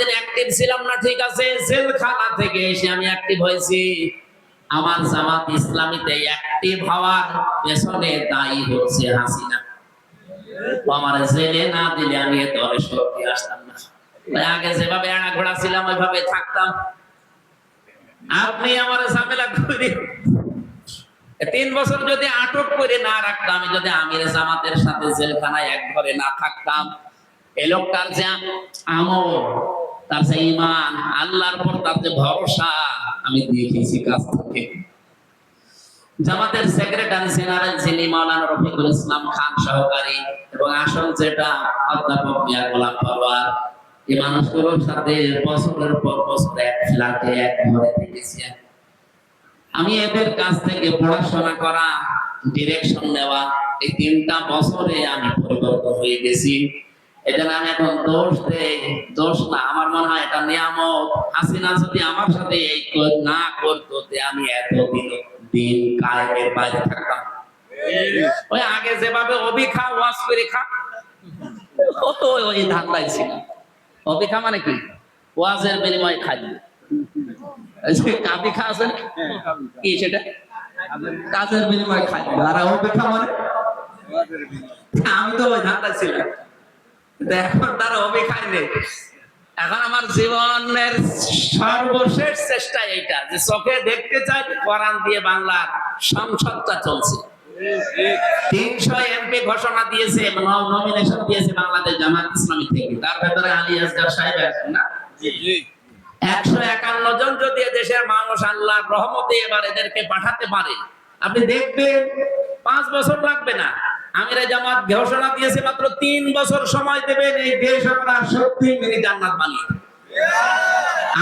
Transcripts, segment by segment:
এতদিন অ্যাক্টিভ ছিলাম না, ঠিক আছে? জেলখানা থেকে এসে আমি অ্যাক্টিভ হয়েছি। আমার জামাত ইসলামীতে অ্যাক্টিভ হওয়ার পেছনে দায়ী হচ্ছে হাসিনা। আমার জেলে না দিলে আমি এত শক্তি আসতাম না। আগে যেভাবে এড়া ঘোড়া ছিলাম, ওইভাবে থাকতাম। আপনি আমার ঝামেলা করে। তিন বছর যদি আটক করে না রাখতাম, আমি যদি আমির জামাতের সাথে জেলখানায় এক ঘরে না থাকতাম, এ লোকটার যে আমল তার যে ইমান আল্লাহর পর যে ভরসা, আমি দেখেছি কাছ থেকে। জামাতের সেক্রেটারি জেনারেল যিনি মাওলানা রফিকুল ইসলাম খান সহকারী এবং আসল যেটা অধ্যাপক মিয়া এই মানুষগুলোর সাথে বছরের পর বছর এক ফ্ল্যাটে, এক ঘরে আমি এদের কাছ থেকে পড়াশোনা করা ডিরেকশন নেওয়া, এই তিনটা বছরে আমি পরিবর্তন হয়ে গেছি। এটা আমি এখন দোষ দেই দোষ না। আমার মনে হয় এটা নিয়ামত। হাসিনা যদি আমার সাথে এই না করতো তে আমি এতদিন দিন কায়েমের বাইরে থাকতাম। ওই আগে যেভাবে অভিখা ওয়াশ করে খা। ও- ওই ধান্দায় ছিল। অভিখা মানে কি? ওয়াজের বিনিময়ে খাদ্য কাবি খা আছে? কি সেটা? কাজের বিনিময়ে খাদ্য আর অপেক্ষা মানে? আমি তো ওই ধান্দা ছিলাম। এখন তার আমার জীবনের সর্বশেষ চেষ্টা এইটা যে চোখে দেখতে চাই কোরআন দিয়ে বাংলার সংসদটা চলছে। তিনশো এমপি ঘোষণা দিয়েছে নমিনেশন দিয়েছে বাংলাদেশ জামাত ইসলামী থেকে। তার ভেতরে আলী আসগার সাহেব আছেন না? একশো একান্ন জন যদি দেশের মানুষ আল্লাহর রহমতে এবার এদেরকে পাঠাতে পারে আপনি দেখবেন পাঁচ বছর লাগবে না। আমিরা জামাত ঘোষণা দিয়েছে মাত্র তিন বছর সময় দেবেন এই দেশ আমরা সত্যি মিনি জান্নাত বানিয়ে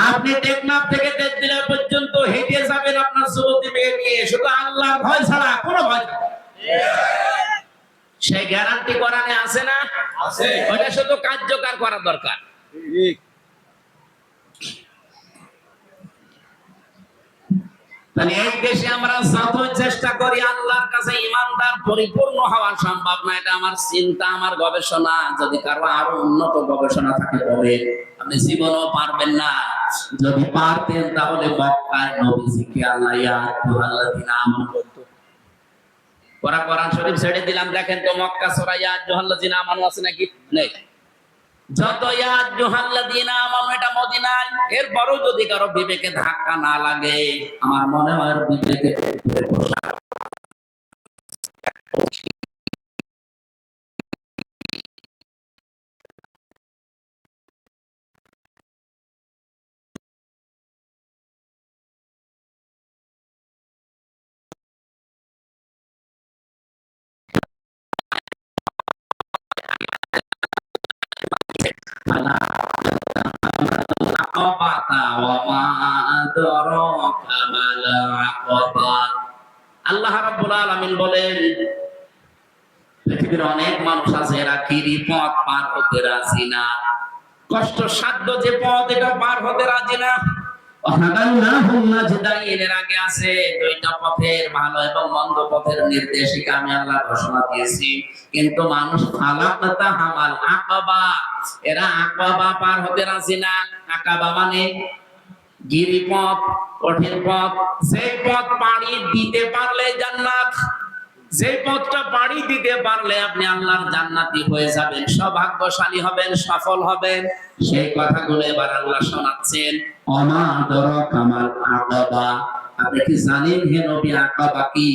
আপনি টেকনাফ থেকে তেজদিলা পর্যন্ত হেঁটে যাবেন আপনার যুবতী মেয়ে নিয়ে। শুধু আল্লাহ ভয় ছাড়া কোনো ভয়। সেই গ্যারান্টি করানে আছে না? আছে। ওটা শুধু কার্যকর করা দরকার। তাহলে দেশে আমরা চেষ্টা করি আল্লাহর কাছে ইমানদার, পরিপূর্ণ হওয়া সম্ভব না। এটা আমার চিন্তা, আমার গবেষণা। যদি কারও আরও উন্নত গবেষণা থাকে তবে আপনি জীবনও পারবেন না। যদি পারতেন তাহলে মক্কায় নবীজিকে আল্লাহ ইয়া বলতো কোরআন শরীফ ছেড়ে দিলাম। দেখেন তো মক্কা সূরা ইয়া আইয়ুহাল্লাযীনা আমানু আছে নাকি? নেই। আমার এটা যদি কারও বিবেকে ধাক্কা না লাগে আমার মনে হয় বিবেকে আল্লাহ রাব্বুল আলামিন বলেন, পৃথিবীর অনেক মানুষ আছে, এরা কিরি পথ পার হতে রাজি না। কষ্ট সাধ্য যে পথ, এটা পার হতে রাজি না। আগে আছে পথের ভালো এবং মন্দ পথের নির্দেশিকা আমি আল্লাহ ঘোষণা দিয়েছি। কিন্তু মানুষ ফালাকাতা হামাল আকাবা এরা আকাবা পার হতে রাজি না আকাবা মানে গিরিপথ কঠিন পথ সেই পথ পাড়ি দিতে পারলে জান্নাত। যে পথটা পাড়ি দিতে পারলে আপনি আল্লাহর জান্নাতি হয়ে যাবেন, সৌভাগ্যশালী হবেন, সফল হবেন। সেই কথাগুলো এবার আল্লাহ শোনাচ্ছেন। আপনি কি জানেন হে নবী আকাবা কি?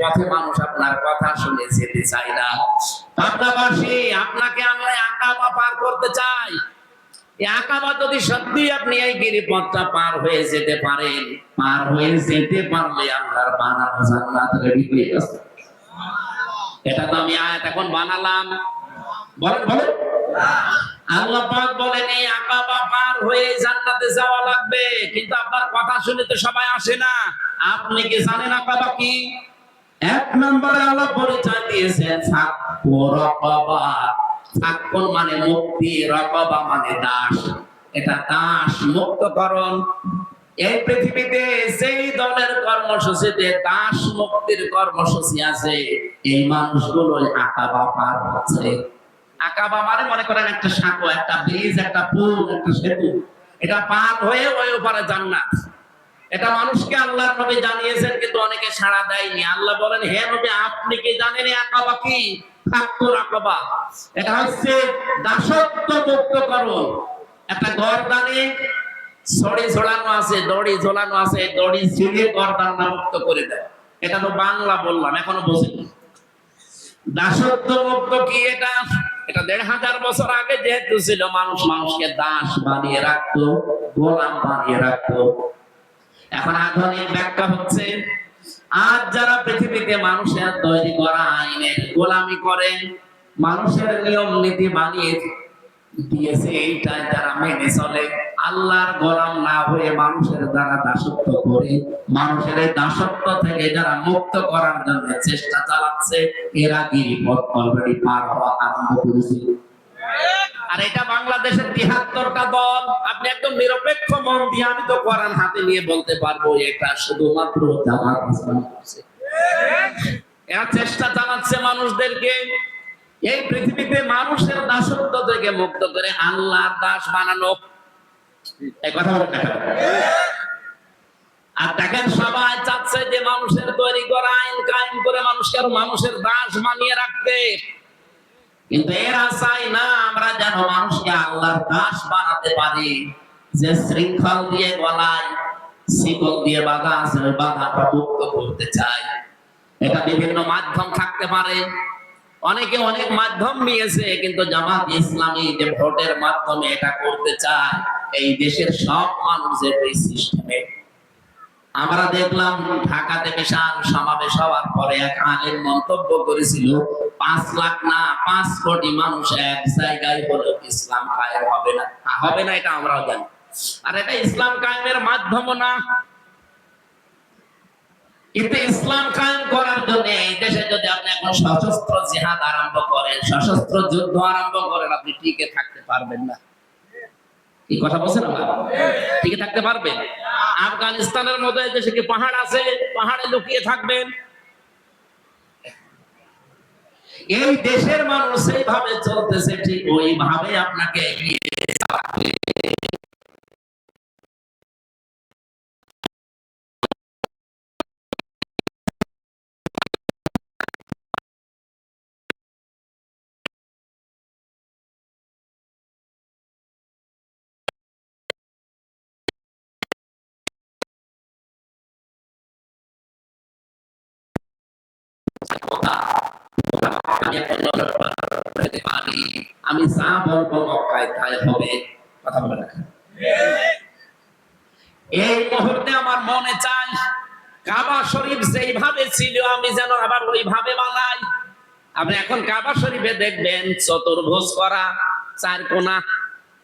পথে মানুষ আপনার কথা শুনে যেতে চায় না। পাবনাবাসী আপনাকে আমরা আকাবা পার করতে চাই যাওয়া লাগবে। কিন্তু আপনার কথা শুনে তো সবাই আসে না। আপনি কি জানেন আকাবা কি? এক নম্বরে আল্লাহ পরিচয় দিয়েছেন ফাক্কুন মানে মুক্তি, রাকাবা মানে দাস। এটা দাস মুক্তকরণ এই পৃথিবীতে যেই দলের কর্মসূচিতে দাস মুক্তির কর্মসূচি আছে, এই মানুষগুলো আকাবা পার হচ্ছে। আকাবা মানে মনে করেন একটা সাঁকো, একটা ব্রিজ একটা পুল একটা সেতু। এটা পার হয়ে ওই ওপারে জান্নাত। এটা মানুষকে আল্লাহর নবী জানিয়েছেন, কিন্তু অনেকে সাড়া দেয়নি। আল্লাহ বলেন, হে নবী, আপনি কি জানেন আকাবা কি? মুক্ত করো। দেয় এটা তো বাংলা বললাম, এখনও দাসত্ব মুক্ত কি এটা? এটা দেড় হাজার বছর আগে যেহেতু ছিল, মানুষ মানুষকে দাস বানিয়ে রাখতো, গোলাম বানিয়ে রাখতো। এখন আধুনিক ব্যাখ্যা হচ্ছে আজ যারা পৃথিবীতে মানুষের তৈরি করা আইনের গোলামি করে, মানুষের নিয়ম নীতি বানিয়ে দিয়েছে, এইটাই যারা মেনে চলে। আল্লাহর গোলাম না হয়ে মানুষের দ্বারা দাসত্ব করে, মানুষের দাসত্ব থেকে যারা মুক্ত করার জন্য চেষ্টা চালাচ্ছে, এরা গিরিপথ অলরেডি পার হওয়া আরম্ভ করেছে। আর এটা বাংলাদেশের তিহাত্তরটা দল। আপনি একদম নিরপেক্ষ মন দিয়ে আমি তো কোরআন হাতে নিয়ে বলতে পারব, এটা শুধুমাত্র জামাত এরা চেষ্টা চালাচ্ছে মানুষদেরকে এই পৃথিবীতে মানুষের দাসত্ব থেকে মুক্ত করে আল্লাহর দাস বানানো। এই কথা আর দেখেন সবাই চাচ্ছে যে মানুষের তৈরি করা আইন কায়েম করে মানুষকে মানুষের দাস বানিয়ে রাখতে। কিন্তু এরা চাই না আমরা যেন মানুষকে আল্লাহর দাস বানাতে পারি। যে শৃঙ্খল দিয়ে গলায়, শিকল দিয়ে বাধা ওই বাধাটা মুক্ত করতে চাই। এটা বিভিন্ন মাধ্যম থাকতে পারে। অনেকে অনেক মাধ্যম নিয়েছে, কিন্তু জামাত ইসলামী যে ভোটের মাধ্যমে এটা করতে চায়, এই দেশের সব মানুষের এই সিস্টেমে আমরা দেখলাম ঢাকাতে বিশাল সমাবেশ হওয়ার পরে এক আলেম মন্তব্য করেছিল, পাঁচ লাখ না, পাঁচ কোটি মানুষ এক জায়গায় হলো ইসলাম কায়েম হবে না। হবে না, এটা আমরাও জানি। আর এটা ইসলাম কায়েমের মাধ্যম না। কিন্তু ইসলাম কায়েম করার জন্য এই দেশে যদি আপনি এখন সশস্ত্র জিহাদ আরম্ভ করেন, সশস্ত্র যুদ্ধ আরম্ভ করেন, আপনি টিকে থাকতে পারবেন না। এই কথা বলছেন আমার টিকে থাকতে পারবেন আফগানিস্তানের মতো দেশে কি পাহাড় আছে? পাহাড়ে লুকিয়ে থাকবেন? এই দেশের মানুষ সেইভাবে চলতেছে, ঠিক ওইভাবে আপনাকে এগিয়ে আমি এখন হতে পারি। আমি যা বলব মক্কায় তাই হবে। কথা বলে রাখেন। এই মুহূর্তে আমার মনে চাই, কাবা শরীফ যেইভাবে ছিল, আমি যেন আবার ওইভাবে বানাই। আপনি এখন কাবা শরীফে দেখবেন, চতুর্ভুজ করা, চার কোনা।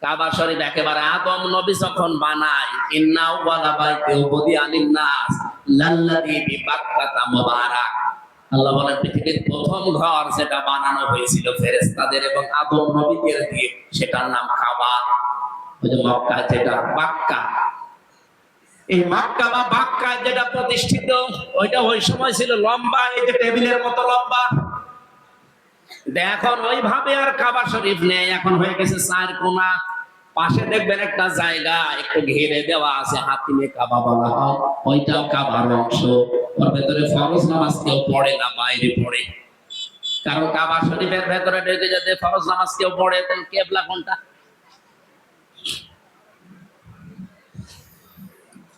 কাবা শরীফ একেবারে আদম নবী যখন বানায় ইন্নাউ ওয়ালা বাইতে উবদি আনিন নাস লাল্লাযী বিবাক্কাতা মুবারাক। আল্লাহ বলেন, পৃথিবীর প্রথম ঘর যেটা বানানো হয়েছিল ফেরেশতাদের এবং আদম নবীদের দিয়ে, সেটার নাম যে মক্কা, যেটা বাক্কা। এই মক্কা বা বাক্কা যেটা প্রতিষ্ঠিত, ওইটা ওই সময় ছিল লম্বা, এই যে টেবিলের মতো লম্বা। এখন ওইভাবে আর কাবা শরীফ নেই। এখন হয়ে গেছে চার কোনা পাশে দেখবেন একটা জায়গা, একটু ঘিরে দেওয়া আছে হাতিমে কাবা বলা হয় ওইটাও কাবার অংশ। ওর ভেতরে ফরজ নামাজ কেউ পড়ে না, বাইরে পড়ে। কারণ কাবা শরীফের ভেতরে ঢুকে যদি ফরজ নামাজ কেউ পড়ে, তাহলে কেবলা কোনটা?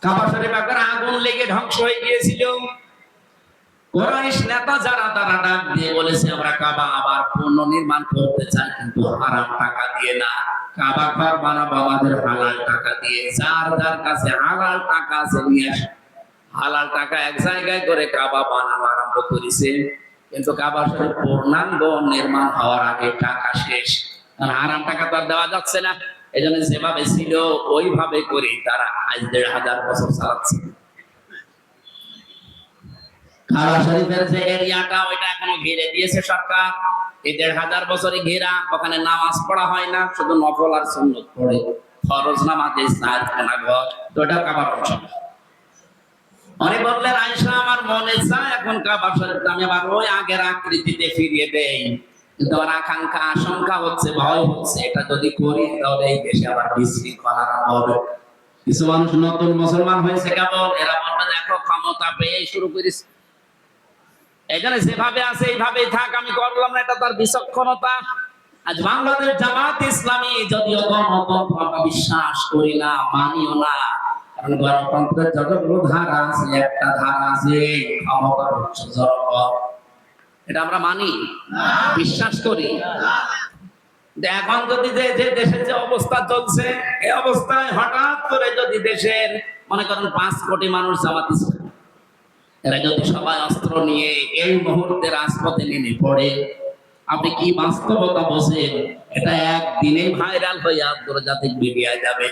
কাবা শরীফ একবার আগুন লেগে ধ্বংস হয়ে গিয়েছিল। আমরা কাবা আবার পুনর্নির্মাণ করতে চাই, কিন্তু হারাম টাকা দিয়ে না। কাবা ঘর বানাবো, আমাদের হালাল টাকা দিয়ে। যার যার কাছে হালাল টাকা আছে, নিয়ে আসে। হালাল টাকা এক জায়গায় করে কাবা বানানো আরম্ভ করেছে। কিন্তু কাবা পূর্ণাঙ্গ নির্মাণ হওয়ার আগে টাকা শেষ। হারাম টাকা তো আর দেওয়া যাচ্ছে না। এই জন্য যেভাবে ছিল, ওইভাবে করে তারা আজ দেড় হাজার বছর চালাচ্ছে। কাবা শরীফের যে এরিয়াটা ওইটা এখনও ঘিরে দিয়েছে সরকার। এই দেড় হাজার বছরে ঘেরা, ওখানে নামাজ পড়া হয় না, শুধু নফল আর পড়ে। নামাজে ঘর, তো ওটা কাবার অংশ অনেক বললেন আমার মনে চায় এখন কাবা শরীফটা আমি আবার ওই আগের আকৃতিতে ফিরিয়ে দেই। কিন্তু আমার আকাঙ্ক্ষা, আশঙ্কা হচ্ছে, ভয় হচ্ছে, এটা যদি করি, তাহলে এই দেশে আবার বিশৃঙ্খলা হবে কিছু মানুষ নতুন মুসলমান হয়েছে কেমন এরা বলবে, দেখো, ক্ষমতা পেয়ে শুরু করিস। এখানে যেভাবে আছে, এইভাবেই থাক, আমি করলাম না, এটা তার বিচক্ষণতা। আজ বাংলাদেশ জামাত ইসলামী, যদিও গণতন্ত্র আমরা বিশ্বাস করি না, মানিও না মানি, বিশ্বাস করি। এখন যদি যে যে দেশের যে অবস্থা চলছে, এই অবস্থায় হঠাৎ করে যদি দেশের, মনে করেন পাঁচ কোটি মানুষ জামাত ইসলাম এরা যদি সবাই অস্ত্র নিয়ে এই মুহূর্তে রাজপথে নেমে পড়ে, আপনি কি বাস্তবতা বোঝেন? এটা একদিনে ভাইরাল হয়ে আন্তর্জাতিক মিডিয়ায় যাবে।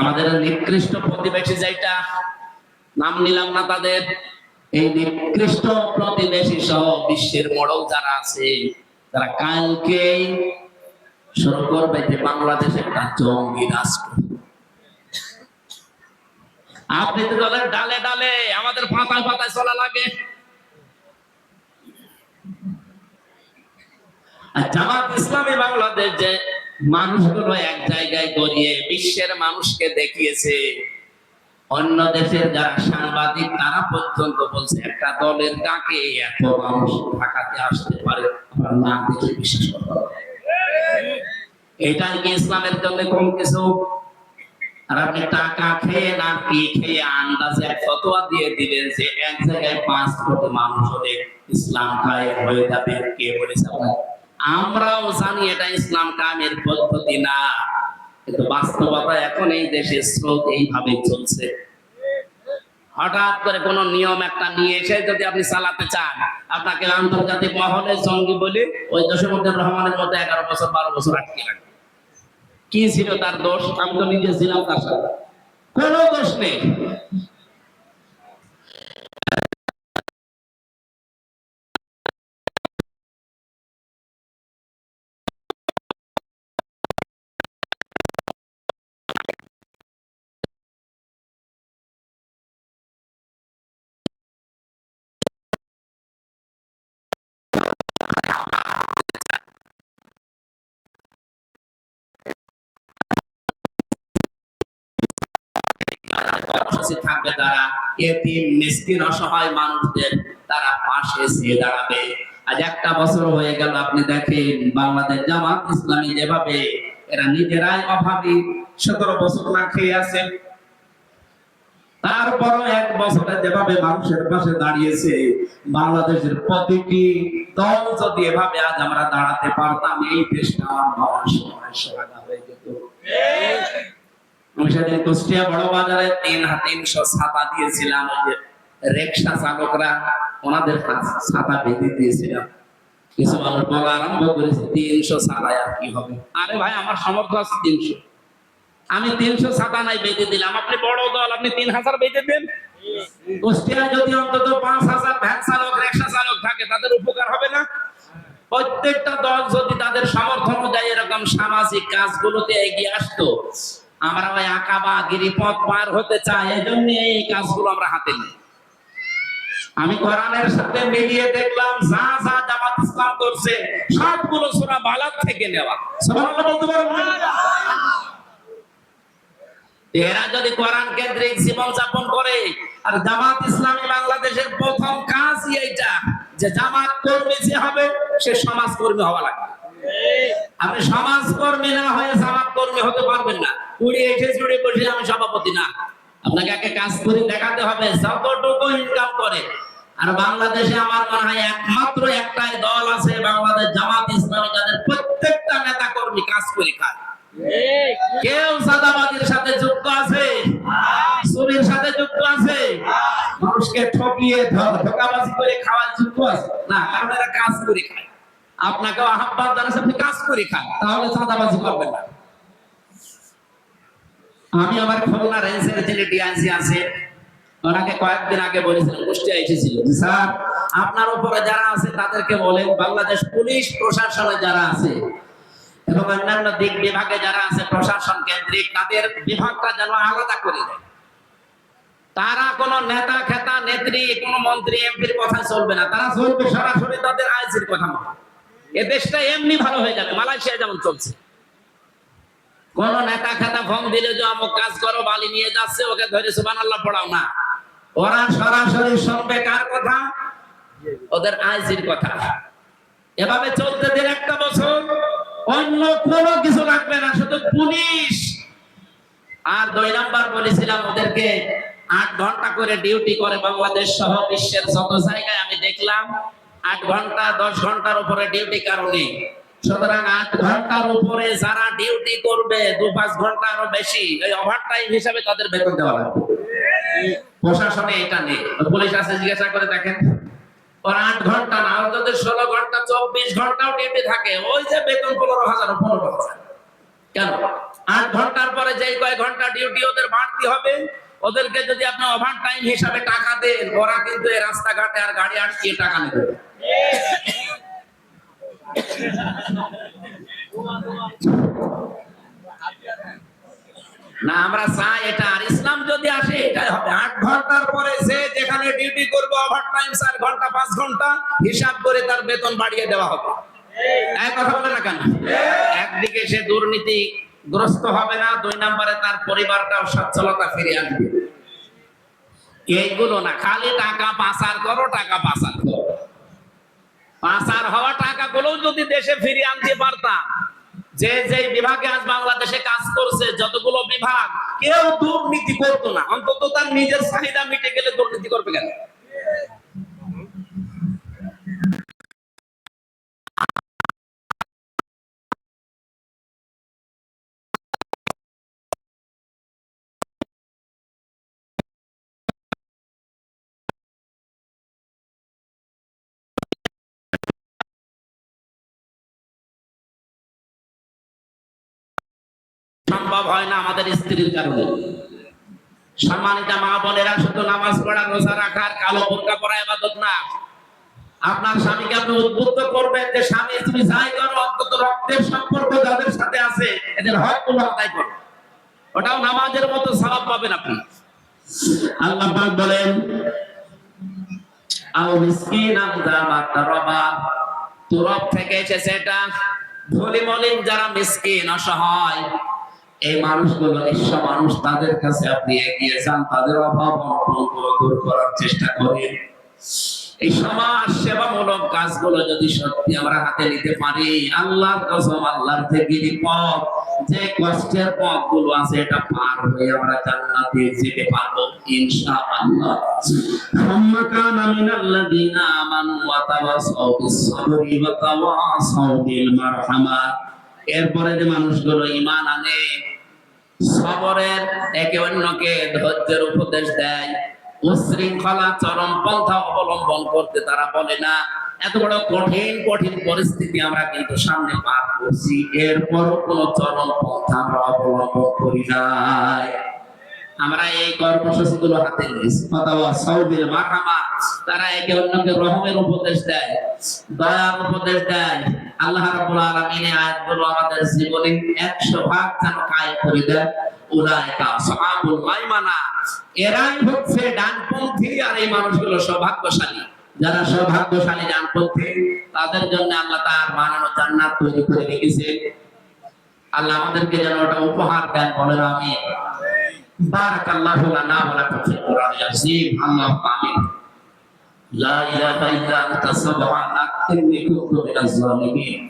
আমাদের নিকৃষ্ট প্রতিবেশী যেটা নাম নিলাম না তাদের, এই নিকৃষ্ট প্রতিবেশী সহ বিশ্বের মডল যারা আছে, তারা কালকেই শুরু করবে যে বাংলাদেশ একটা জঙ্গি রাষ্ট্র। আপনি তো ডালে ডালে, আমাদের পাতায় পাতায় চলা লাগে জামাত ইসলামী বাংলাদেশ যে মানুষগুলো এক জায়গায় বিশ্বের মানুষকে দেখিয়েছে, অন্য দেশের যারা সাংবাদিক, তারা পর্যন্ত বলছে, একটা দলের ডাকে এত মানুষ ঢাকাতে আসতে পারে না দেখে বিশ্বাস করতে। এটাই কি ইসলামের জন্য কম কিছু আপনি টাকা খেয়ে না কি খেয়ে আন্দাজে ফতোয়া দিয়ে দিলেন যে এক জায়গায় পাঁচ কোটি মানুষ হলে ইসলাম খায় হয়ে যাবে। কে বলেছে আমরাও জানি এটা ইসলাম কামের পদ্ধতি না। কিন্তু বাস্তবতা এখন এই দেশের স্রোত এইভাবে চলছে। হঠাৎ করে কোন নিয়ম একটা নিয়ে এসে যদি আপনি চালাতে চান, আপনাকে আন্তর্জাতিক মহলে জঙ্গি বলে ওই জসীমুদ্দিন রহমানের মতো এগারো বছর, বারো বছর আটকে রাখবে। কি ছিল তার দোষ? আমি তো নিজে ছিলাম তার সাথে। কোনো দোষ নেই। কর্মসূচি থাকবে তারা। এতিম, মিসকিন, অসহায় মানুষদের তারা পাশে এসে দাঁড়াবে। আজ একটা বছর হয়ে গেল, আপনি দেখেন বাংলাদেশ জামাত ইসলামী যেভাবে এরা নিজেরাই অভাবী, সতেরো বছর না খেয়ে আছে। তারপরও এক বছরে যেভাবে মানুষের পাশে দাঁড়িয়েছে, বাংলাদেশের প্রতিটি দল যদি এভাবে আজ আমরা দাঁড়াতে পারতাম, এই দেশটা আমার বাবার সময় সোহাগা হয়ে যেত। আমি সেদিন কুষ্টিয়া বড় বাজারে তিন তিনশো ছাতা দিয়েছিলাম, ওই যে রিক্সা চালকরা ওনাদের ছাতা বেঁধে দিয়েছিলাম। কিছু মানুষ বলা আরম্ভ করেছে, তিনশো ছাতায় আর কি হবে? আরে ভাই, আমার সামর্থ্য আছে তিনশো। আমি তিনশো ছাতা নাই, বেঁধে দিলাম। আপনি বড় দল, আপনি তিন হাজার বেঁধে দেন। কুষ্টিয়ায় যদি অন্তত পাঁচ হাজার ভ্যান চালক, রিক্সা চালক থাকে, তাদের উপকার হবে না? প্রত্যেকটা দল যদি তাদের সামর্থ্য অনুযায়ী এরকম সামাজিক কাজগুলোতে এগিয়ে আসতো আমরা ওই আঁকাবা গিরিপথ পার হতে চাই এই জন্য এই কাজগুলো আমরা হাতে নিই। আমি কোরআনের সাথে মিলিয়ে দেখলাম, যা যা জামাত ইসলাম করছে, সবগুলো সূরা বালাত থেকে নেওয়া। সুবহানাল্লাহ বলতে পারবেন এরা যদি কোরআন কেন্দ্রিক জীবন যাপন করে, আর জামাত ইসলামী বাংলাদেশের প্রথম কাজই এইটা, যে জামাত কর্মী যে হবে, সে সমাজ কর্মী হওয়া লাগবে। আপনি সমাজ কর্মী না হয়ে জামাত কর্মী হতে পারবেন না। চুড়ি বসে আমি সভাপতি না। আপনাকে কাজ করে দেখাতে হবে, যতটুকু ইনকাম করে। আর বাংলাদেশে আমার মনে হয় একমাত্র একটাই দল আছে, বাংলাদেশ জামাত ইসলামী, যাদের প্রত্যেকটা নেতা কর্মী কাজ করে খায়। কেউ সাদাবাজির সাথে যুক্ত আছে? চুরির সাথে যুক্ত আছে? মানুষকে ঠকিয়ে ধোকাবাজি করে খাওয়ার যুক্ত আছে? না, কারণ এরা কাজ করে খায়। আপনাকে আহ্বান জানাচ্ছে, আপনি কাজ করে খান, তাহলে চাঁদাবাজি করবেন না। আমি আমার খুলনা রেঞ্জের যিনি ডিআইসি আছে। ওনাকে কয়েকদিন আগে বলেছিলাম কুষ্টিয়া এসেছিল স্যার, আপনার উপরে যারা আছে তাদেরকে বলেন, বাংলাদেশ পুলিশ প্রশাসনে যারা আছে এবং অন্যান্য দিক বিভাগে যারা আছে প্রশাসন কেন্দ্রিক, তাদের বিভাগটা যেন আলাদা করে দেয়। তারা কোন নেতা, খেতা, নেত্রী, কোন মন্ত্রী, এমপির কথা চলবে না। তারা চলবে সরাসরি তাদের আইসির কথা। এ দেশটা এমনি ভালো হয়ে যাবে, মালয়েশিয়া যেমন চলছে। কোন নেতা খেতা ফোন দিলে যে অমুক কাজ করো, বালি নিয়ে যাচ্ছে, ওকে ধরে সুবান আল্লাহ পড়াও না। ওরা সরাসরি শুনবে কার কথা? ওদের আইসির কথা। এভাবে চলতে দিন একটা বছর অন্য কোনো কিছু রাখবে না, শুধু পুলিশ। আর দুই নাম্বার বলেছিলাম ওদেরকে আট ঘণ্টা করে ডিউটি করে বাংলাদেশ সহ বিশ্বের যত জায়গায় আমি দেখলাম, আট ঘণ্টা, দশ ঘণ্টার উপরে ডিউটি কারণে সুতরাং আট ঘণ্টার উপরে যারা ডিউটি করবে, দু পাঁচ ঘণ্টা আরও বেশি, এই ওভার টাইম হিসাবে তাদের বেতন দেওয়া লাগবে। প্রশাসনে এটা নেই। পুলিশ আছে জিজ্ঞাসা করে দেখেন। ওর আট ঘণ্টা না অন্তত ষোলো ঘণ্টা, চব্বিশ ঘন্টাও ডিউটি থাকে, ওই যে বেতন পনেরো হাজার পনেরো হাজার। কেন? আট ঘণ্টার পরে যেই কয় ঘণ্টা ডিউটি ওদের বাড়তি হবে, ওদেরকে যদি আপনি ওভার টাইম হিসাবে টাকা দেন, ওরা কিন্তু এই রাস্তাঘাটে আর গাড়ি আটকিয়ে টাকা নেবে না, আমরা চাই এটা, আর ইসলাম যদি আসে, এটাই হবে। আট ঘণ্টার পরে সে যেখানে ডিউটি করবে ওভার টাইম চার ঘণ্টা, পাঁচ ঘণ্টা, হিসাব করে তার বেতন বাড়িয়ে দেওয়া হবে। একদিকে সে দুর্নীতি গ্রস্ত হবে না, দুই নম্বরে তার পরিবারটাও সচ্ছলতা ফিরে আসবে। এইগুলো না, খালি টাকা পাচার করো, টাকা পাচার করো। পাচার হওয়া টাকা গুলো যদি দেশে ফিরিয়ে আনতে পারতাম, যে যে বিভাগে আজ বাংলাদেশে কাজ করছে, যতগুলো বিভাগ, কেউ দুর্নীতি করতো না। অন্তত তার নিজের চাহিদা মিটে গেলে দুর্নীতি করবে কেন? সম্ভব হয় না আমাদের স্ত্রীর কারণে। সম্মানিত মা বোনেরা, শুধু নামাজ পড়া, রোজা রাখার, কালো বোরকা পরা ইবাদত না। আপনার স্বামীকে আপনি উদ্বুদ্ধ করবেন যে, স্বামী, তুমি যাই করো, অন্তত রক্তের সম্পর্ক যাদের সাথে আছে, এদের হকগুলো আদায় করো। ওটাও নামাজের মতো সওয়াব পাবেন আপনি। আল্লাহ পাক বলেন, আও মিসকিনান যা মাতারাবা। তুরব থেকে এসেছে এটা। ধনী মলিন যারা মিসকিন, অসহায় এই মানুষগুলো ঈশ্বর মানুষ তাদের কাছে আপনি এগিয়ে যান, তাদের অভাব অনটনগুলো দূর করার চেষ্টা করেন। এই সমাজ সেবামূলক কাজগুলো যদি সত্যি আমরা হাতে নিতে পারি, আল্লাহর কসম, আল্লাহর থেকে পথ যে কষ্টের পথগুলো আছে, এটা পার হয়ে আমরা জান্নাতে যেতে পারব, ইনশাআল্লাহ। আম্মা কানা মিনাল্লাযিনা আমানু ওয়া তাওয়াসাউ বিস-সাবরি ওয়া তাওয়াসাউ বিল মারহামা। এরপরে যে মানুষগুলো ঈমান আনে সবরের একে অন্যকে ধৈর্যের উপদেশ দেয়। উশৃঙ্খলা চরম পন্থা অবলম্বন করতে তারা বলে না, এত বড় কঠিন কঠিন পরিস্থিতি আমরা কিন্তু সামনে পার করছি। এরপরও কোন চরম পন্থা আমরা অবলম্বন করি নাই। আমরা এই কর্মসূচি গুলো হাতে নিয়েছি তারা একে অন্যকে রহমের উপদেশ দেয়, দয়ার উপদেশ দেয়। আল্লাহ রাব্বুল আলামিন আয়াতগুলো আমাদের জীবনে 100 ভাগ যেন কায়েম করে দেয় উলাইকা মাইমানা। এরাই হচ্ছে ডানপন্থী আর এই মানুষগুলো সৌভাগ্যশালী। যারা সৌভাগ্যশালী ডানপন্থী, তাদের জন্য আল্লাহ তার বানানো জান্নাত তৈরি করে রেখেছে। আল্লাহ আমাদেরকে যেন ওটা উপহার দেন বলেন আমি بارك الله لنا ولكم في القرآن العظيم اللهم آمين لا إله إلا أنت سبحانك إني كنت من الظالمين